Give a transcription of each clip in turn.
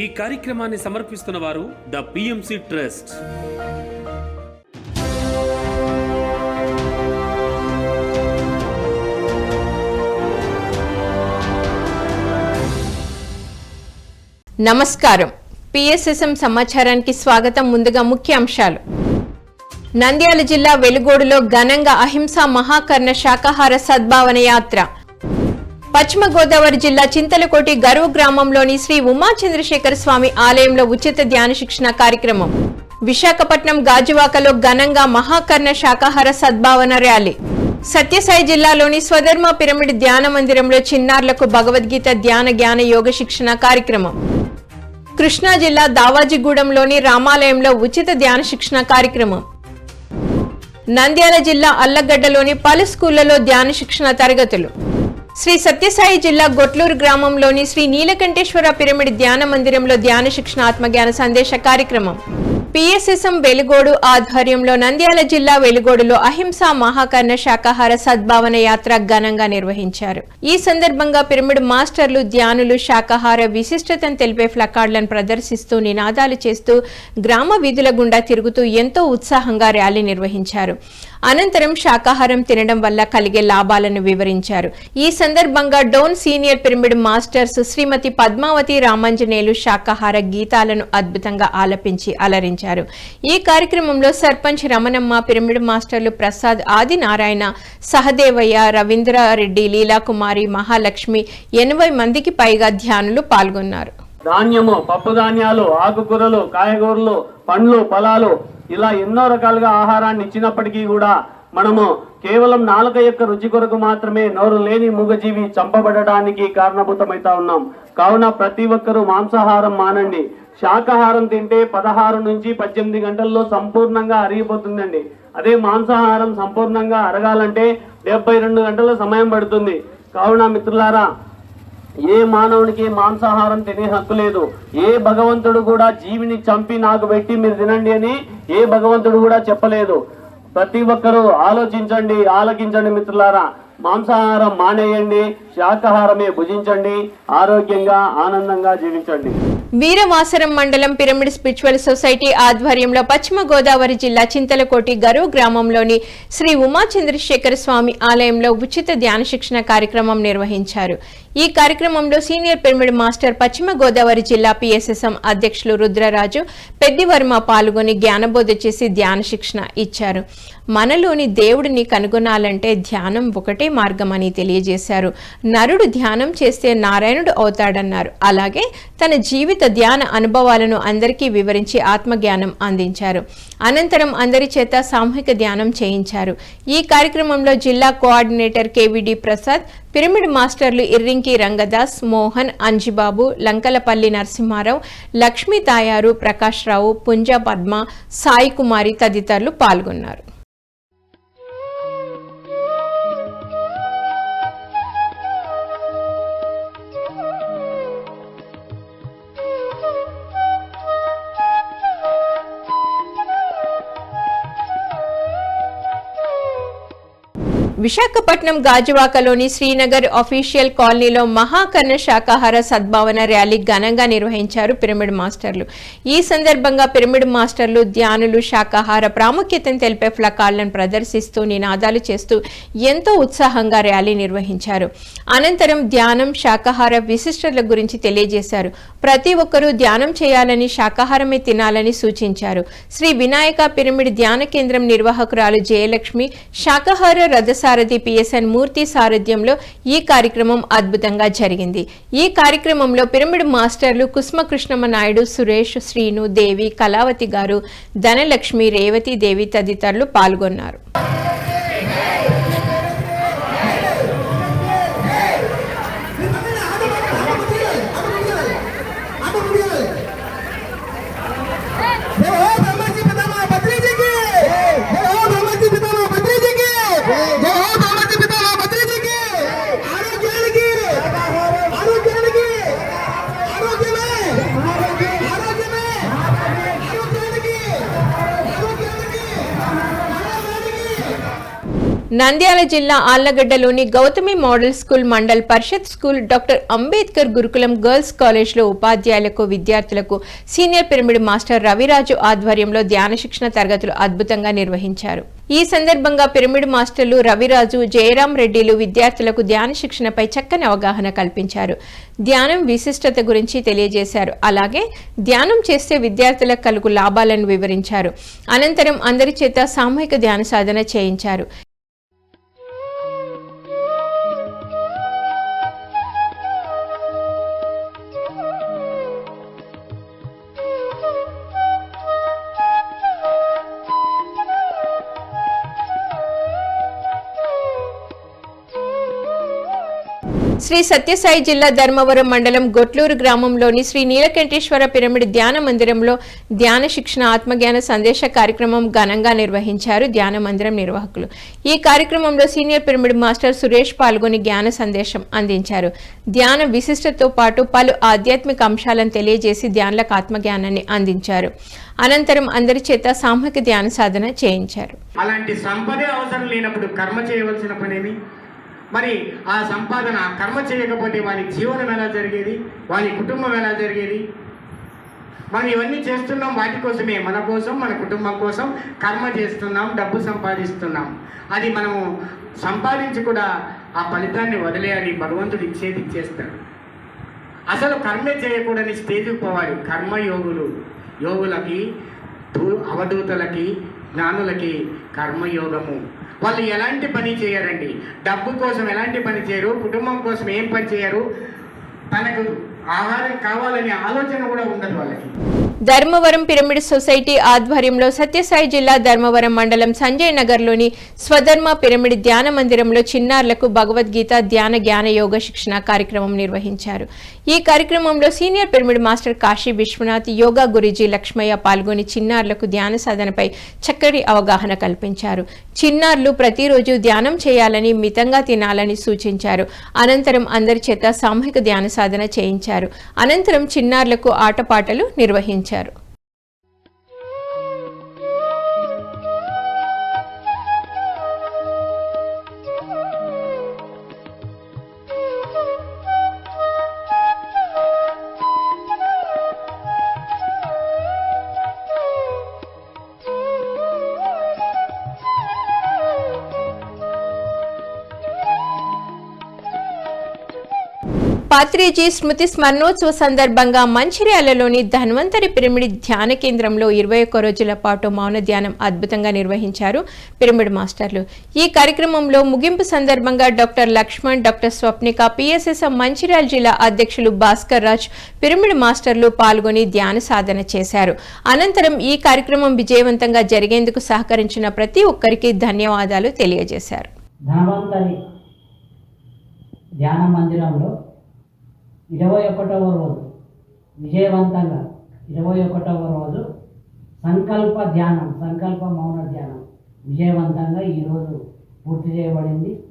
ఈ కార్యక్రమాన్ని సమర్పిస్తున్న వారు ద పిఎంసి ట్రస్ట్ నమస్కారం. పిఎస్ఎస్ఎం సమాచారానికి స్వాగతం. ముందుగా ముఖ్య అంశాలు. నంద్యాల జిల్లా వెలుగోడులో ఘనంగా అహింసా మహాకర్ణ శాకాహార సద్భావన యాత్ర. పశ్చిమ గోదావరి జిల్లా చింతలకోటి గరువు గ్రామంలోని శ్రీ ఉమా చంద్రశేఖర స్వామి ఆలయంలో ఉచిత ధ్యాన శిక్షణ కార్యక్రమం. విశాఖపట్నం గాజువాకలో ఘనంగా మహాకర్ణ శాకాహార సద్భావన ర్యాలీ. సత్యసాయి జిల్లాలోని స్వధర్మ పిరమిడ్ ధ్యాన మందిరంలో చిన్నారులకు భగవద్గీత ధ్యాన జ్ఞాన యోగ శిక్షణ కార్యక్రమం. కృష్ణా జిల్లా దావాజిగూడెంలోని రామాలయంలో ఉచిత ధ్యాన శిక్షణ కార్యక్రమం. నంద్యాల జిల్లా అల్లగడ్డలోని పలు స్కూళ్ళలో ధ్యాన శిక్షణ తరగతులు. శ్రీ సత్యసాయి జిల్లా గొట్లూరు గ్రామంలోని శ్రీ నీలకంఠేశ్వర పిరమిడ్ ధ్యాన మందిరంలో ధ్యాన శిక్షణ ఆత్మజ్ఞాన సందేశ కార్యక్రమం. పిఎస్ఎస్ఎం వెలుగోడు ఆధ్వర్యంలో నంద్యాల జిల్లా వెలుగోడులో అహింసా మహాకర్ణ శాకాహార సద్భావన యాత్ర ఘనంగా నిర్వహించారు. ఈ సందర్భంగా పిరమిడ్ మాస్టర్లు ధ్యానులు శాకాహార విశిష్టతను తెలిపే ఫ్లకార్డులను ప్రదర్శిస్తూ నినాదాలు చేస్తూ గ్రామ వీధుల గుండా తిరుగుతూ ఎంతో ఉత్సాహంగా ర్యాలీ నిర్వహించారు. అనంతరం శాకాహారం తినడం వల్ల కలిగే లాభాలను వివరించారు. ఈ సందర్భంగా Dhone senior pyramid masters Srimati Padmavathi Ramanjaneyulu శాకాహార గీతాలను అద్భుతంగా ఆలపించి అలరించారు. ఈ కార్యక్రమంలో సర్పంచ్ రమణమ్మ పిరమిడ్ మాస్టర్లు ప్రసాద్ ఆదినారాయణ సహదేవయ్య రవీంద్రారెడ్డి లీలాకుమారి మహాలక్ష్మి ఎనభై మందికి పైగా ధ్యానులు పాల్గొన్నారు. ధాన్యము పప్పు ధాన్యాలు ఆకుకూరలు కాయగూరలు పండ్లు ఫలాలు ఇలా ఎన్నో రకాలుగా ఆహారాన్ని ఇచ్చినప్పటికీ కూడా మనము కేవలం నాలుక యొక్క రుచి కొరకు మాత్రమే నోరు లేని మూగజీవి చంపబడడానికి కారణభూతమైతా ఉన్నాం. కావున ప్రతి ఒక్కరూ మాంసాహారం మానండి. శాకాహారం తింటే పదహారు నుంచి పద్దెనిమిది గంటల్లో సంపూర్ణంగా అరిగిపోతుందండి. అదే మాంసాహారం సంపూర్ణంగా అరగాలంటే డెబ్బై రెండు గంటల సమయం పడుతుంది. కావున మిత్రులారా ఏ మానవునికి మాంసాహారం తినే హక్కు లేదు? ఏ భగవంతుడు కూడా జీవిని చంపి నాకు పెట్టి మీరు తినండి అని ఏ భగవంతుడు కూడా చెప్పలేదు. ప్రతి ఒక్కరూ ఆలోచించండి ఆలకించండి మిత్రులారా. మాంసాహారం మానేయండి శాకాహారమే భుజించండి ఆరోగ్యంగా ఆనందంగా జీవించండి. వీరవాసరం మండలం పిరమిడ్ స్పిరిచువల్ సొసైటీ ఆధ్వర్యంలో పశ్చిమ గోదావరి జిల్లా చింతలకోటి గరు గ్రామంలోని శ్రీ ఉమా చంద్రశేఖర స్వామి ఆలయంలో ఉచిత ధ్యాన శిక్షణ కార్యక్రమం నిర్వహించారు. ఈ కార్యక్రమంలో సీనియర్ పిరమిడ్ మాస్టర్ పశ్చిమ గోదావరి జిల్లా పిఎస్ఎస్ఎం అధ్యక్షులు రుద్రరాజు పెద్దివర్మ పాల్గొని జ్ఞానబోధ చేసి ధ్యాన శిక్షణ ఇచ్చారు. మనలోని దేవుడిని కనుగొనాలంటే ధ్యానం ఒకటే మార్గమని తెలియజేశారు. నరుడు ధ్యానం చేస్తే నారాయణుడు అవుతాడన్నారు. అలాగే తన జీవిత ధ్యాన అనుభవాలను అందరికీ వివరించి ఆత్మజ్ఞానం అందించారు. అనంతరం అందరి చేత సామూహిక ధ్యానం చేయించారు. ఈ కార్యక్రమంలో జిల్లా కోఆర్డినేటర్ కేవిడి ప్రసాద్ పిరమిడ్ మాస్టర్లు ఇర్రింగ్ ఇర్రింకి రంగదాస్ మోహన్ అంజిబాబు లంకలపల్లి నరసింహారావు లక్ష్మీ తాయారు ప్రకాష్ రావు పుంజ పద్మ సాయి కుమారి తదితరులు పాల్గొన్నారు. విశాఖపట్నం గాజువాకలోని శ్రీనగర్ అఫీషియల్ కాలనీలో మహాకర్ణ శాకాహార సద్భావన ర్యాలీ ఘనంగా నిర్వహించారు పిరమిడ్ మాస్టర్లు. ఈ సందర్భంగా పిరమిడ్ మాస్టర్లు ధ్యానులు శాకాహార ప్రాముఖ్యతను తెలిపే ఫ్లకార్లను ప్రదర్శిస్తూ నినాదాలు చేస్తూ ఎంతో ఉత్సాహంగా ర్యాలీ నిర్వహించారు. అనంతరం ధ్యానం శాకాహార విశిష్టతల గురించి తెలియజేశారు. ప్రతి ఒక్కరూ ధ్యానం చేయాలని శాకాహారమే తినాలని సూచించారు. శ్రీ వినాయక పిరమిడ్ ధ్యాన కేంద్రం నిర్వాహకురాలు జయలక్ష్మి శాకాహార సారథి పిఎస్ఎన్ మూర్తి సారథ్యంలో ఈ కార్యక్రమం అద్భుతంగా జరిగింది. ఈ కార్యక్రమంలో పిరమిడ్ మాస్టర్లు కుస్మ కృష్ణమ్మ నాయుడు సురేష్ శ్రీను దేవి కళావతి గారు ధనలక్ష్మి రేవతి దేవి తదితరులు పాల్గొన్నారు. నంద్యాల జిల్లా ఆళ్ళగడ్డలోని Gautami model school Mandal Parishad school doctor Ambedkar Gurukulam girls కాలేజ్లో ఉపాధ్యాయులకు విద్యార్థులకు సీనియర్ పిరమిడ్ మాస్టర్ రవిరాజు ఆధ్వర్యంలో ధ్యాన శిక్షణ తరగతులు అద్భుతంగా నిర్వహించారు. ఈ సందర్భంగా పిరమిడ్ మాస్టర్లు రవిరాజు జయరాం రెడ్డిలు విద్యార్థులకు ధ్యాన శిక్షణపై చక్కని అవగాహన కల్పించారు. ధ్యానం విశిష్టత గురించి తెలియజేశారు. అలాగే ధ్యానం చేస్తే విద్యార్థులకు కలుగు లాభాలను వివరించారు. అనంతరం అందరి చేత సామూహిక ధ్యాన సాధన చేయించారు. శ్రీ సత్యసాయి జిల్లా ధర్మవరం మండలం గొట్లూరు గ్రామంలోని శ్రీ నీలకంఠేశ్వర పిరమిడ్ ధ్యాన మందిరంలో ధ్యాన శిక్షణ ఆత్మజ్ఞాన సందేశ కార్యక్రమం ఘనంగా నిర్వహించారు ధ్యాన మందిరం నిర్వాహకులు. ఈ కార్యక్రమంలో సీనియర్ పిరమిడ్ మాస్టర్ సురేష్ పాల్గొని జ్ఞాన సందేశం అందించారు. ధ్యాన విశిష్టతో పాటు పలు ఆధ్యాత్మిక అంశాలను తెలియజేసి ధ్యానులకు ఆత్మజ్ఞానాన్ని అందించారు. అనంతరం అందరి చేత సామూహిక ధ్యాన సాధన చేయించారు. అలాంటి సంపదే అవసరం లేనప్పుడు కర్మ చేయవలసిన పనేమి? మరి ఆ సంపాదన కర్మ చేయకపోతే వారి జీవనం ఎలా జరిగేది? వారి కుటుంబం ఎలా జరిగేది? మనం ఇవన్నీ చేస్తున్నాం వాటి కోసమే మన కోసం మన కుటుంబం కోసం కర్మ చేస్తున్నాం డబ్బు సంపాదిస్తున్నాం. అది మనము సంపాదించి కూడా ఆ ఫలితాన్ని వదిలేయాలి భగవంతుడు ఇచ్చేది ఇచ్చేస్తాడు అసలు కర్మే చేయకూడని స్టేజ్కి పోవాలి. కర్మయోగులు యోగులకి దూ అవధూతలకి జ్ఞానులకి కర్మయోగము. వాళ్ళు ఎలాంటి పని చేయరండి? డబ్బు కోసం ఎలాంటి పని చేయరు? కుటుంబం కోసం ఏం పని చేయరు? తనకు ఆహారం కావాలనే ఆలోచన కూడా ఉండదు వాళ్ళకి. ధర్మవరం పిరమిడ్ సొసైటీ ఆధ్వర్యంలో సత్యసాయి జిల్లా ధర్మవరం మండలం సంజయ్ నగర్లోని స్వధర్మ పిరమిడ్ ధ్యాన మందిరంలో చిన్నారులకు భగవద్గీత ధ్యాన జ్ఞాన యోగ శిక్షణ కార్యక్రమం నిర్వహించారు. ఈ కార్యక్రమంలో senior pyramid master Kasi Viswanath yoga Guruji Lakshmaiah పాల్గొని చిన్నారులకు ధ్యాన సాధనపై చక్కటి అవగాహన కల్పించారు. చిన్నారులు ప్రతిరోజు ధ్యానం చేయాలని మితంగా తినాలని సూచించారు. అనంతరం అందరి చేత సామూహిక ధ్యాన సాధన చేయించారు. అనంతరం చిన్నారులకు ఆటపాటలు నిర్వహించారు. escuchar పాత్రేజీ స్మృతి స్మరణోత్సవ సందర్భంగా మంచిర్యాలలోని ధన్వంతరి పిరమిడ్ ధ్యాన కేంద్రంలో ఇరవై ఒక్క రోజుల పాటు మౌన ధ్యానం అద్భుతంగా నిర్వహించారు పిరమిడ్ మాస్టర్లు. ఈ కార్యక్రమంలో ముగింపు సందర్భంగా doctor Lakshman doctor Swapnika PSSM Mancherial జిల్లా అధ్యక్షులు భాస్కర్ రాజ్ పిరమిడ్ మాస్టర్లు పాల్గొని ధ్యాన సాధన చేశారు. అనంతరం ఈ కార్యక్రమం విజయవంతంగా జరిగేందుకు సహకరించిన ప్రతి ఒక్కరికి ధన్యవాదాలు తెలియజేశారు. ధ్యాన మందిరంలో ఇరవై ఒకటవ రోజు. విజయవంతంగా ఇరవై ఒకటవ రోజు సంకల్ప ధ్యానం సంకల్ప మౌన ధ్యానం విజయవంతంగా ఈరోజు పూర్తి చేయబడింది.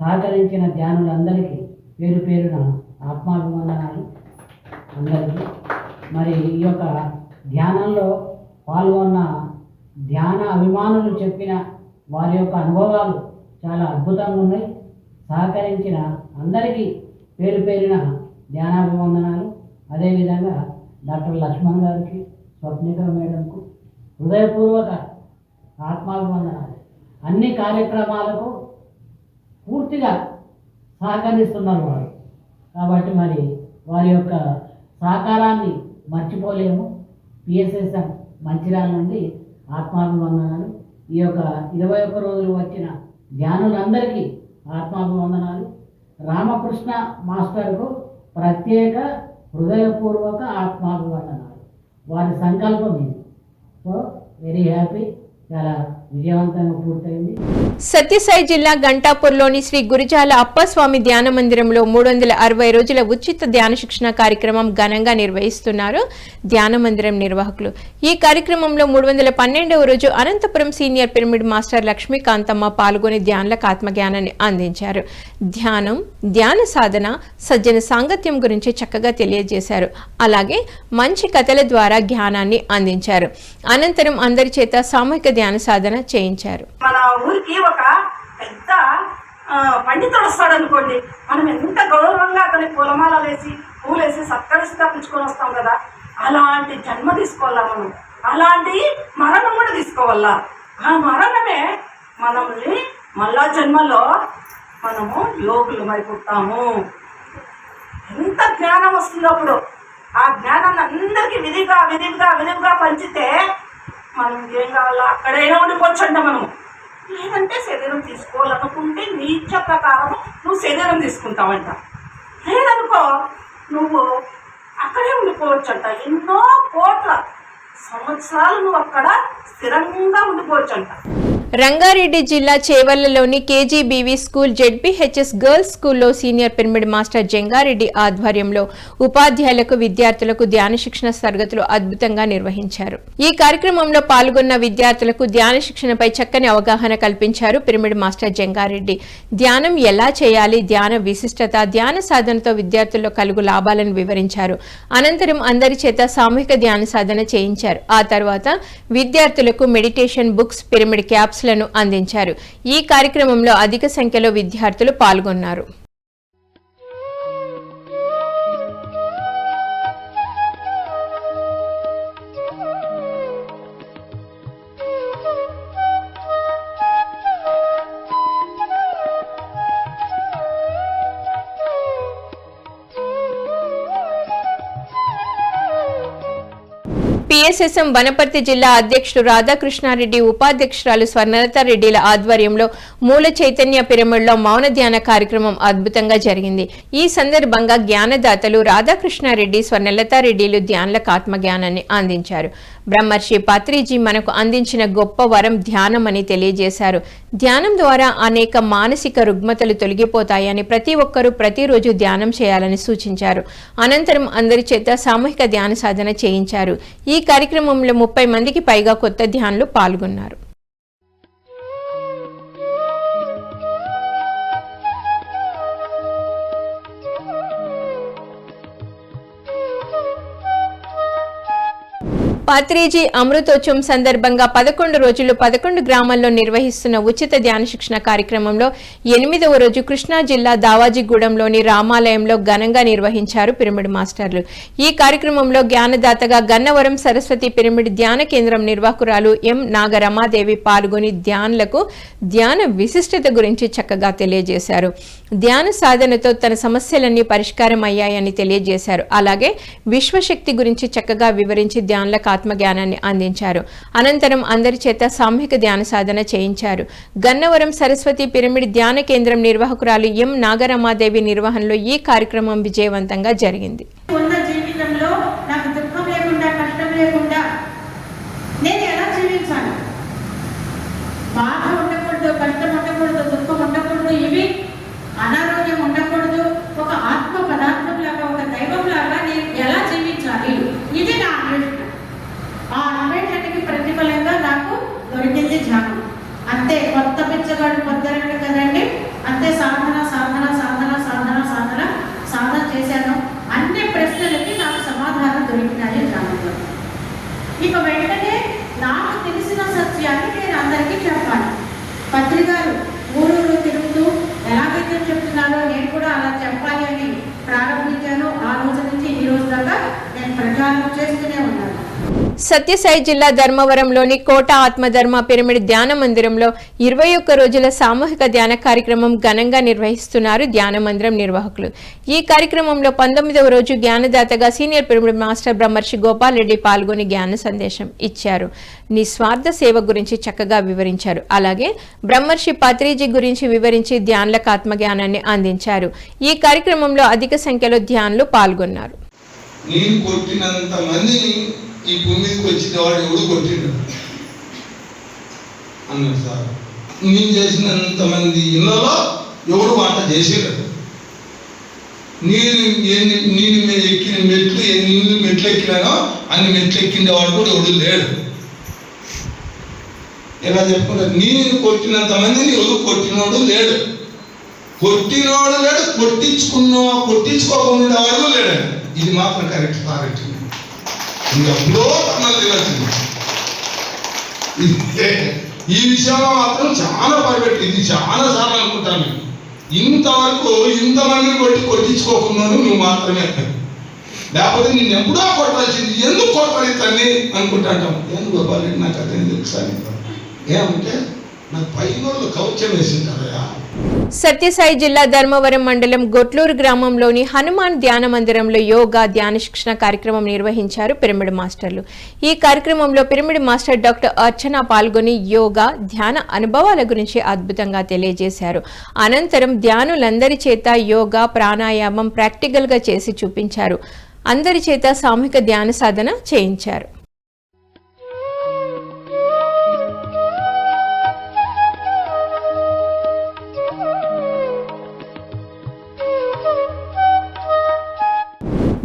సహకరించిన ధ్యానులందరికీ పేరు పేరున ఆత్మాభివందనాలు అందరికీ. మరి ఈ యొక్క ధ్యానంలో పాల్గొన్న ధ్యాన అభిమానులు చెప్పిన వారి యొక్క అనుభవాలు చాలా అద్భుతంగా ఉన్నాయి. సహకరించిన అందరికీ పేరు పేరిన ధ్యానాభివందనాలు. అదేవిధంగా డాక్టర్ లక్ష్మణ్ గారికి స్వప్నిక మేడంకు హృదయపూర్వక ఆత్మాభివందనాలు. అన్ని కార్యక్రమాలకు పూర్తిగా సహకరిస్తున్నారు వారు. కాబట్టి మరి వారి యొక్క సహకారాన్ని మర్చిపోలేము. పిఎస్ఎస్ఎం మంచిర్యాల నుండి ఆత్మాభివందనాలు. ఈ యొక్క ఇరవై ఒక్క రోజులు వచ్చిన ధ్యానులందరికీ ఆత్మాభివందనాలు. రామకృష్ణ మాస్టర్కు ప్రత్యేక హృదయపూర్వక ఆత్మాభివందనాలు. వారి సంకల్పం ఇది. సో వెరీ హ్యాపీ చాలా విజయవంతంగా పూర్తయింది. సత్యసాయి జిల్లా గంటాపూర్లోని శ్రీ గురిజాల అప్పస్వామి ధ్యాన మందిరంలో మూడు వందల అరవై రోజుల ఉచిత ధ్యాన శిక్షణ కార్యక్రమం ఘనంగా నిర్వహిస్తున్నారు ధ్యాన మందిరం నిర్వాహకులు. ఈ కార్యక్రమంలో మూడు వందల పన్నెండవ రోజు Anantapur senior pyramid master Lakshmikanthamma పాల్గొని ధ్యానులకు ఆత్మజ్ఞానాన్ని అందించారు. ధ్యానం ధ్యాన సాధన సజ్జన సాంగత్యం గురించి చక్కగా తెలియజేశారు. అలాగే మంచి కథల ద్వారా జ్ఞానాన్ని అందించారు. అనంతరం అందరి చేత సామూహిక ధ్యాన సాధన చేయించారు. మన ఊరికి ఒక పెద్ద పండితుడు వస్తాడు అనుకోండి. మనం ఎంత గౌరవంగా అతని పూలమాల వేసి పూలేసి సత్కరిస్తా పుచ్చుకొని వస్తాం కదా. అలాంటి జన్మ తీసుకోవాలా మనం? అలాంటి మరణం కూడా తీసుకోవాలా? ఆ మరణమే మనల్ని మళ్ళా జన్మలో మనము యోగులమై పుట్టాము ఎంత జ్ఞానం వస్తుంది అప్పుడు. ఆ జ్ఞానాన్ని అందరికీ విధిగా విధిగా విధిగా పంచితే మనం ఏం కావాలో అక్కడైనా ఉండిపోవచ్చంట మనము. లేదంటే శరీరం తీసుకోవాలనుకుంటే నీచ ప్రకారం నువ్వు శరీరం తీసుకుంటావంట. లేదనుకో నువ్వు అక్కడే ఉండిపోవచ్చంట. ఎన్నో కోట్ల సంవత్సరాలు నువ్వు అక్కడ స్థిరంగా ఉండిపోవచ్చంట. రంగారెడ్డి జిల్లా చేవల్లలోని కేజీబీవీ స్కూల్ జెడ్పీహెచ్ఎస్ గర్ల్స్ స్కూల్లో సీనియర్ పిరమిడ్ మాస్టర్ జంగారెడ్డి ఆధ్వర్యంలో ఉపాధ్యాయులకు విద్యార్థులకు ధ్యాన శిక్షణ తరగతులు అద్భుతంగా నిర్వహించారు. ఈ కార్యక్రమంలో పాల్గొన్న విద్యార్థులకు ధ్యాన శిక్షణపై చక్కని అవగాహన కల్పించారు పిరమిడ్ మాస్టర్ జంగారెడ్డి. ధ్యానం ఎలా చేయాలి? ధ్యాన విశిష్టత ధ్యాన సాధనతో విద్యార్థుల్లో కలుగు లాభాలను వివరించారు. అనంతరం అందరి చేత సామూహిక ధ్యాన సాధన చేయించారు. ఆ తర్వాత విద్యార్థులకు మెడిటేషన్ బుక్స్ పిరమిడ్ క్యాప్స్లను అందించారు. ఈ కార్యక్రమంలో అధిక సంఖ్యలో విద్యార్థులు పాల్గొన్నారు. పిఎస్ఎస్ఎం వనపర్తి జిల్లా అధ్యక్షుడు రాధాకృష్ణారెడ్డి ఉపాధ్యక్షురాలు స్వర్ణలతారెడ్డిల ఆధ్వర్యంలో మూల చైతన్య పిరమిడ్లో మౌన ధ్యాన కార్యక్రమం అద్భుతంగా జరిగింది. ఈ సందర్భంగా జ్ఞానదాతలు రాధాకృష్ణారెడ్డి స్వర్ణలతారెడ్డిలు ధ్యానులకు ఆత్మజ్ఞానాన్ని అందించారు. బ్రహ్మర్షి పత్రిజీ మనకు అందించిన గొప్ప వరం ధ్యానం అని తెలియజేశారు. ధ్యానం ద్వారా అనేక మానసిక రుగ్మతలు తొలగిపోతాయని ప్రతి ఒక్కరూ ప్రతిరోజు ధ్యానం చేయాలని సూచించారు. అనంతరం అందరి చేత సామూహిక ధ్యాన సాధన చేయించారు. ఈ కార్యక్రమంలో ముప్పై మందికి పైగా కొత్త ధ్యానులు పాల్గొన్నారు. పత్రిజీ అమృతోత్సవం సందర్భంగా పదకొండు రోజులు పదకొండు గ్రామాల్లో నిర్వహిస్తున్న ఉచిత ధ్యాన శిక్షణ కార్యక్రమంలో ఎనిమిదవ రోజు కృష్ణా జిల్లా దావాజీగూడెంలోని రామాలయంలో ఘనంగా నిర్వహించారు పిరమిడ్ మాస్టర్లు. ఈ కార్యక్రమంలో జ్ఞానదాతగా గన్నవరం సరస్వతి పిరమిడ్ ధ్యాన కేంద్రం నిర్వాహకురాలు ఎం నాగరమాదేవి పాల్గొని ధ్యానులకు ధ్యాన విశిష్టత గురించి చక్కగా తెలియజేశారు. ధ్యాన సాధనతో తన సమస్యలన్నీ పరిష్కారం అయ్యాయని తెలియజేశారు. అలాగే విశ్వశక్తి గురించి చక్కగా వివరించి ధ్యానులకు ఆత్మజ్ఞానాన్ని అందించారు. అనంతరం అందరి చేత సామూహిక ధ్యాన సాధన చేయించారు. గన్నవరం సరస్వతి పిరమిడ్ ధ్యాన కేంద్రం నిర్వాహకురాలు ఎం నాగరమాదేవి నిర్వహణలో ఈ కార్యక్రమం విజయవంతంగా జరిగింది ఉన్న జీవితంలో నాకు దుఃఖం లేకుండా కష్టం లేకుండా నేను ఎలా జీవించాలి బాధ ఉండకూడదు కష్టం ఉండకూడదు దుఃఖం ఉండకూడదు ఇవి అనారోగ్యం ఉండకూడదు ఒక ఆత్మ పదార్థం లాగా ఒక దైవం లాగా నేను ఎలా జీవించాలి ఇది నా అన్వేషణ ఆ అన్వేషణకి ప్రతిఫలంగా నాకు దొరికింది ధ్యానం అంతే గారు పిచ్చగాడు పొద్దురండి కదండి? అంతే సాధన సాధన సాధన సాధన సాధన సాధన చేశాను. అన్ని ప్రశ్నలకి నాకు సమాధానం దొరికినాయి ధ్యానంలో ఇక వెంటనే నాకు తెలిసిన సత్యాన్ని నేను అందరికీ చెప్పాలి. పత్రికలు ఊరూరు తిరుగుతూ ఎలాగైతే చెప్తున్నారో నేను కూడా అలా చెప్పాలి అని ప్రారంభించాను. ఆ రోజు నుంచి ఈ రోజు దాకా నేను ప్రచారం చేస్తూనే ఉన్నాను. సత్యసాయి జిల్లా ధర్మవరంలోని కోట ఆత్మధర్మ పిరమిడ్ ధ్యాన మందిరంలో ఇరవై ఒక్క రోజుల సామూహిక ధ్యాన కార్యక్రమం ఘనంగా నిర్వహిస్తున్నారు ధ్యాన మందిరం నిర్వాహకులు. ఈ కార్యక్రమంలో పంతొమ్మిదవ రోజు జ్ఞానదాతగా సీనియర్ పిరమిడ్ మాస్టర్ బ్రహ్మర్షి గోపాల్ రెడ్డి పాల్గొని జ్ఞాన సందేశం ఇచ్చారు. నిస్వార్థ సేవ గురించి చక్కగా వివరించారు. అలాగే బ్రహ్మర్షి పత్రిజీ గురించి వివరించి ధ్యానులకు ఆత్మజ్ఞానాన్ని అందించారు. ఈ కార్యక్రమంలో అధిక సంఖ్యలో ధ్యానులు పాల్గొన్నారు. కొట్టినంత మందిని ఈ భూమి మీదకి వచ్చిన వాడు ఎవడు కొట్టిండు అన్నాడు సార్. నేను చేసినంత మంది ఇళ్ళలో ఎవడు వంట చేసిరు నేను ఎన్ని నేను మీద ఎక్కిన మెట్లు ఎన్ని మెట్లు ఎక్కినానో అన్ని మెట్లు ఎక్కిన వాడు కూడా ఎవడు లేడు. ఎలా చెప్పుకుంటారు నేను కొట్టినంత మందిని ఎవడు కొట్టినోడు లేడు. కొట్టినోడు లేడు కొట్టించుకున్న కొట్టించుకోకుండా వాడు లేడు. ఇది మాత్రం కరెక్ట్ కరెక్ట్ ఇంకా ఫ్లో అన్నది ఇదే ఈ విషయంలో మాత్రం చాలా పరిపెట్టి ఇది చాలా సార్లు అనుకుంటాను నేను. ఇంతవరకు ఇంతమందిని కొట్టి కొట్టించుకోకున్నాను నువ్వు మాత్రమే లేకపోతే నేను ఎప్పుడో కొట్టాల్సింది. ఎందుకు కొట్టాలి తన్ని అనుకుంటాంటాం ఎందుకు గోపాల్ నాకు అదే తెలుసా ఏమంటే నాకు పైన వాళ్ళు కవచం వేసింటారయ్యా సత్యసాయి జిల్లా ధర్మవరం మండలం గొట్లూరు గ్రామంలోని హనుమాన్ ధ్యాన మందిరంలో యోగా ధ్యాన శిక్షణ కార్యక్రమం నిర్వహించారు పిరమిడ్ మాస్టర్లు. ఈ కార్యక్రమంలో పిరమిడ్ మాస్టర్ డాక్టర్ అర్చన పాల్గొని యోగా ధ్యాన అనుభవాల గురించి అద్భుతంగా తెలియజేశారు. అనంతరం ధ్యానులందరి చేత యోగా ప్రాణాయామం ప్రాక్టికల్గా చేసి చూపించారు. అందరి చేత సామూహిక ధ్యాన సాధన చేయించారు.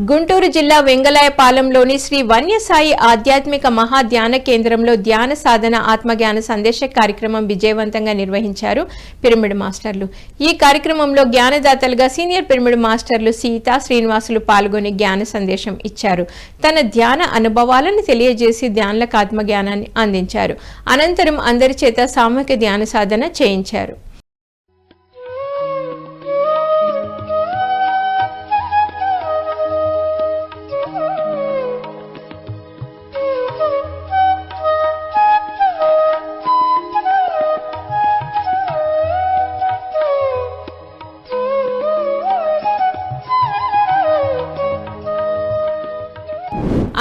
గుంటూరు జిల్లా వెంగళాయపాలెంలోని శ్రీ వన్యసాయి ఆధ్యాత్మిక మహా ధ్యాన కేంద్రంలో ధ్యాన సాధన ఆత్మజ్ఞాన సందేశ కార్యక్రమం విజయవంతంగా నిర్వహించారు పిరమిడ్ మాస్టర్లు. ఈ కార్యక్రమంలో జ్ఞానదాతలుగా సీనియర్ పిరమిడ్ మాస్టర్లు సీత శ్రీనివాసులు పాల్గొని జ్ఞాన సందేశం ఇచ్చారు. తన ధ్యాన అనుభవాలను తెలియజేసి ధ్యానులకు ఆత్మజ్ఞానాన్ని అందించారు. అనంతరం అందరి చేత సామూహిక ధ్యాన సాధన చేయించారు.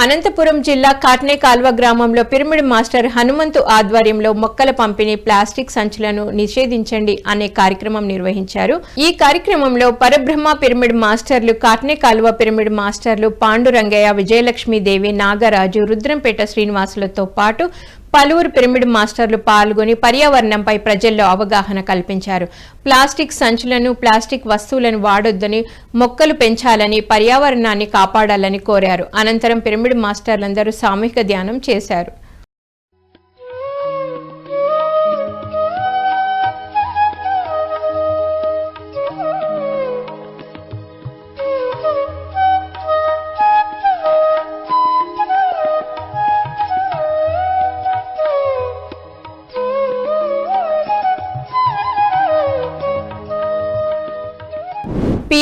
అనంతపురం జిల్లా కాట్నే కాల్వ గ్రామంలో పిరమిడ్ మాస్టర్ హనుమంతు ఆధ్వర్యంలో మొక్కల పంపిణీ ప్లాస్టిక్ సంచులను నిషేధించండి అనే కార్యక్రమం నిర్వహించారు. ఈ కార్యక్రమంలో పరబ్రహ్మ పిరమిడ్ మాస్టర్లు కాట్నే కాల్వ పిరమిడ్ మాస్టర్లు పాండురంగయ్య విజయలక్ష్మీదేవి నాగరాజు రుద్రంపేట శ్రీనివాసులతో పాటు పలువురు పిరమిడ్ మాస్టర్లు పాల్గొని పర్యావరణంపై ప్రజల్లో అవగాహన కల్పించారు. ప్లాస్టిక్ సంచులను ప్లాస్టిక్ వస్తువులను వాడొద్దని మొక్కలు పెంచాలని పర్యావరణాన్ని కాపాడాలని కోరారు. అనంతరం పిరమిడ్ మాస్టర్లందరూ సామూహిక ధ్యానం చేశారు.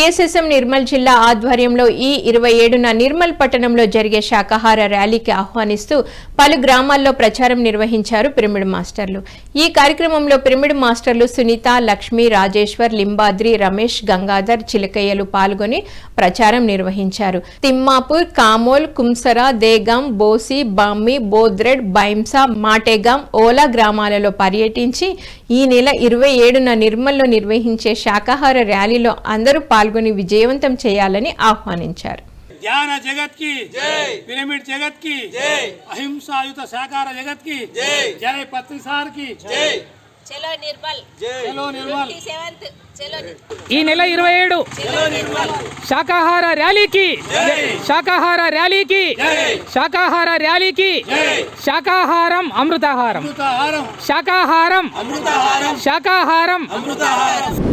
పిఎస్ఎస్ఎం నిర్మల్ జిల్లా ఆధ్వర్యంలో ఈ ఇరవై ఏడున నిర్మల్ పట్టణంలో జరిగే శాకాహార ర్యాలీకి ఆహ్వానిస్తూ పలు గ్రామాల్లో ప్రచారం నిర్వహించారు పిరమిడ్ మాస్టర్లు. ఈ కార్యక్రమంలో పిరమిడ్ మాస్టర్లు సునీత లక్ష్మి రాజేశ్వర్ లింబాద్రి రమేష్ గంగాధర్ చిలకయ్యలు పాల్గొని ప్రచారం నిర్వహించారు. తిమ్మాపూర్ కామోల్ కుంసరా దేగం బోసి బామ్మి బోద్రెడ్ బైంసా మాటేగాం ఓలా గ్రామాలలో పర్యటించి ఈ నెల ఇరవై ఏడున నిర్మల్లో నిర్వహించే శాకాహార ర్యాలీలో అందరూ పాల్గొన్నారు పాల్గొని విజయవంతం చేయాలని ఆహ్వానించారు. ధ్యాన జగత్కి జై. పిరమిడ్ జగత్కి జై. అహింసాయుత శాకార జగత్కి జై. జై పత్రిసార్కి జై. చలో నిర్మల్. చలో నిర్మల్. సెవెంత్. చలో ఈ నెల ఇరవై ఏడు. శాకాహార ర్యాలీకి. శాకాహార ర్యాలీకి. శాకాహార ర్యాలీకి. శాకాహారం అమృతాహారం. అమృతాహారం. శాకాహారం. శాకాహారం.